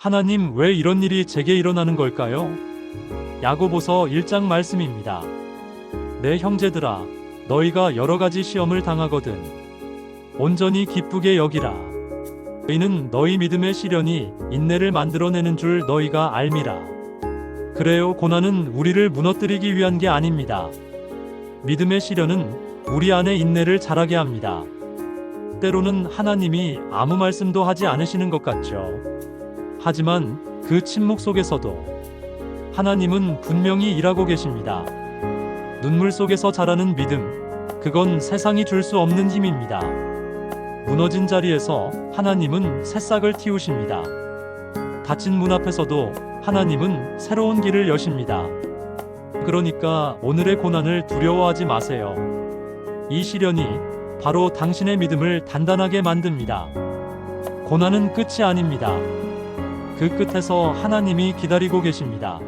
하나님 왜 이런 일이 제게 일어나는 걸까요? 야고보서 1장 말씀입니다. 내 형제들아 너희가 여러 가지 시험을 당하거든 온전히 기쁘게 여기라 이는 너희 믿음의 시련이 인내를 만들어내는 줄 너희가 알미라 그래요 고난은 우리를 무너뜨리기 위한 게 아닙니다. 믿음의 시련은 우리 안에 인내를 자라게 합니다. 때로는 하나님이 아무 말씀도 하지 않으시는 것 같죠. 하지만 그 침묵 속에서도 하나님은 분명히 일하고 계십니다. 눈물 속에서 자라는 믿음, 그건 세상이 줄 수 없는 힘입니다. 무너진 자리에서 하나님은 새싹을 틔우십니다. 닫힌 문 앞에서도 하나님은 새로운 길을 여십니다. 그러니까 오늘의 고난을 두려워하지 마세요. 이 시련이 바로 당신의 믿음을 단단하게 만듭니다. 고난은 끝이 아닙니다. 그 끝에서 하나님이 기다리고 계십니다.